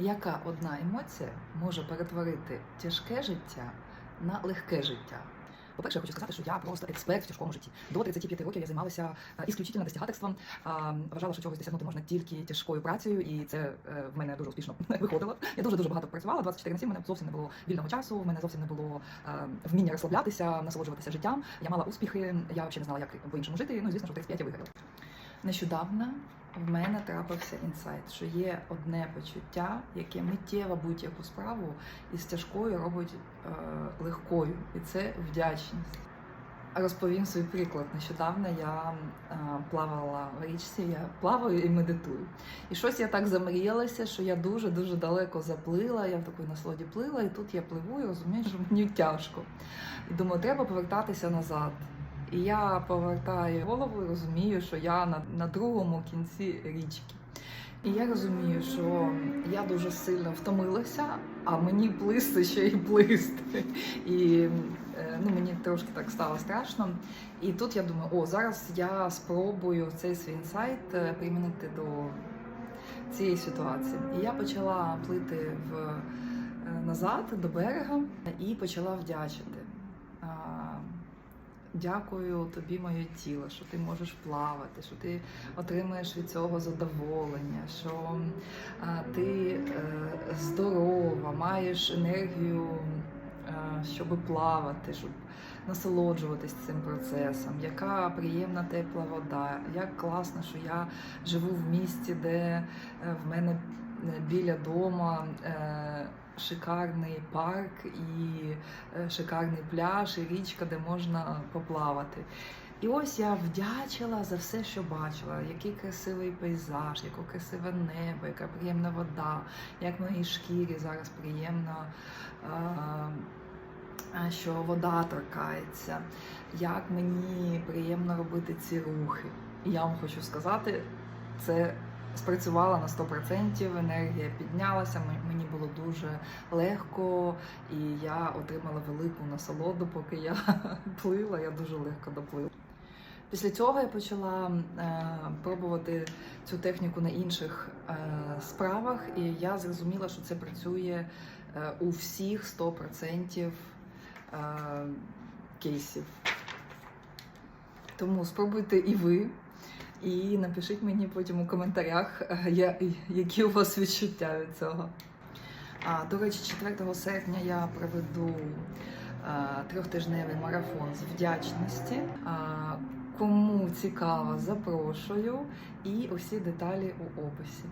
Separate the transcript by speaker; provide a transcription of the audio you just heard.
Speaker 1: Яка одна емоція може перетворити тяжке життя на легке життя? По-перше, я хочу сказати, що я просто експерт в тяжкому житті. До 35 років я займалася е, ісключительно достигательством. Вважала, що чогось досягнути можна тільки тяжкою працею, і це е, в мене дуже успішно виходило. Я дуже дуже багато працювала. 24 на 7 у мене зовсім не було вільного часу. В мене зовсім не було е, вміння розслаблятися, насолоджуватися життям. Я мала успіхи. Я взагалі не знала, як по-іншому жити. Ну, звісно, що в 35 я вигоріла. Нещодавно в мене трапився інсайт, що є одне почуття, яке миттєво будь-яку справу із тяжкою робить е, легкою, і це вдячність. Розповім свій приклад. Нещодавно я е, плавала в річці, я плаваю і медитую. І щось я так замріялася, що я дуже дуже далеко заплила. Я в такій насолоді плила, і тут я пливу і розумію, що мені тяжко. І думаю, треба повертатися назад. І я повертаю голову розумію, що я на, на другому кінці річки. І я розумію, що я дуже сильно втомилася, а мені плисти ще й плисти. І е, ну, мені трошки так стало страшно. І тут я думаю, о, зараз я спробую цей свій інсайт е, примінити до цієї ситуації. І я почала плити в, е, назад до берега і почала вдячити. Дякую тобі, моє тіло, що ти можеш плавати, що ти отримуєш від цього задоволення, що ти е, здорова, маєш енергію, е, щоб плавати, щоб насолоджуватись цим процесом. Яка приємна тепла вода, як класно, що я живу в місті, де е, в мене біля дома. Е, Шикарний парк і е, шикарний пляж, і річка, де можна поплавати. І ось я вдячила за все, що бачила, який красивий пейзаж, яке красиве небо, яка приємна вода, як моїй шкірі зараз приємно, е, що вода торкається, як мені приємно робити ці рухи. І я вам хочу сказати, це спрацювала на 100%, енергія піднялася, мені було дуже легко, і я отримала велику насолоду, поки я плила, я дуже легко доплила. Після цього я почала е, пробувати цю техніку на інших е, справах, і я зрозуміла, що це працює е, у всіх 100% е, кейсів. Тому спробуйте і ви. І напишіть мені потім у коментарях, е, які у вас відчуття від цього. А, до речі, 4 серпня я проведу а, трьохтижневий марафон з вдячності. А, кому цікаво, запрошую і усі деталі у описі.